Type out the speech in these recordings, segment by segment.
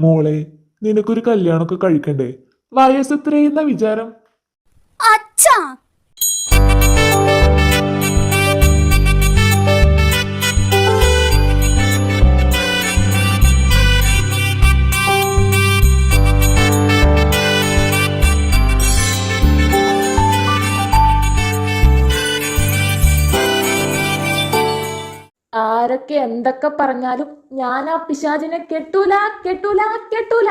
മോളെ നിനക്കൊരു കല്യാണമൊക്കെ കഴിക്കണ്ടേ? വയസ്സെത്രയെന്ന വിചാരം? അച്ഛാ ആരൊക്കെ എന്തൊക്കെ പറഞ്ഞാലും ഞാൻ ആ പിശാചിനെ കെട്ടൂല കെട്ടൂല കെട്ടൂല.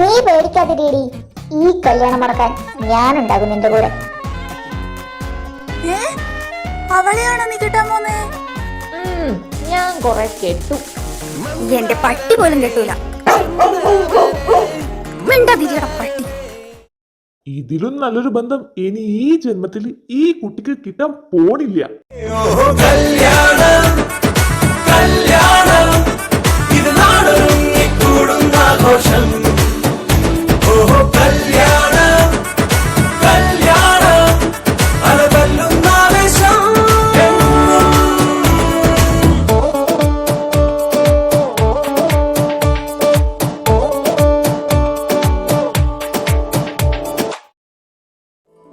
നീ പേടിക്കാതിരിയടി. ഈ കല്യാണം നടക്കാൻ ഞാനുണ്ടാകും നിന്റെ കൂടെ. അവളെയാണോ നീ കിട്ടാൻ പോന്നേ? ഞാൻ കൊറേ കെട്ടു. എന്റെ പട്ടി പോലും കിട്ടൂല. മിണ്ടാതിരിയട പട്ടി. ഇതിലും നല്ലൊരു ബന്ധം ഇനി ഈ ജന്മത്തിൽ ഈ കുട്ടിക്ക് കിട്ടാൻ പോണില്ല.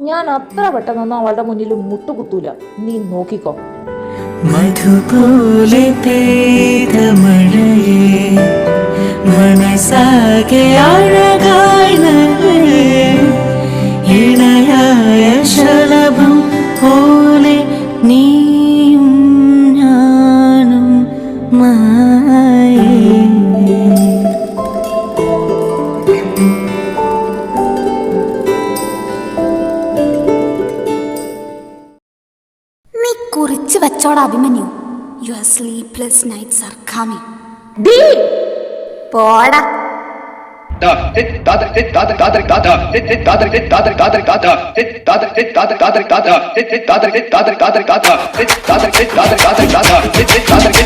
ഞാൻ അത്ര പെട്ടെന്നൊന്നും അവളുടെ മുന്നിൽ മുട്ടുകുത്തൂല. നീ നോക്കിക്കോ. മധുപോലെ പെയ്ത മഴയെ മനസ്സാകെ അഴകായി കുറിച്ച് വെച്ചോട Abhimanyu your sleepless nights are coming D പോടാ Thank you.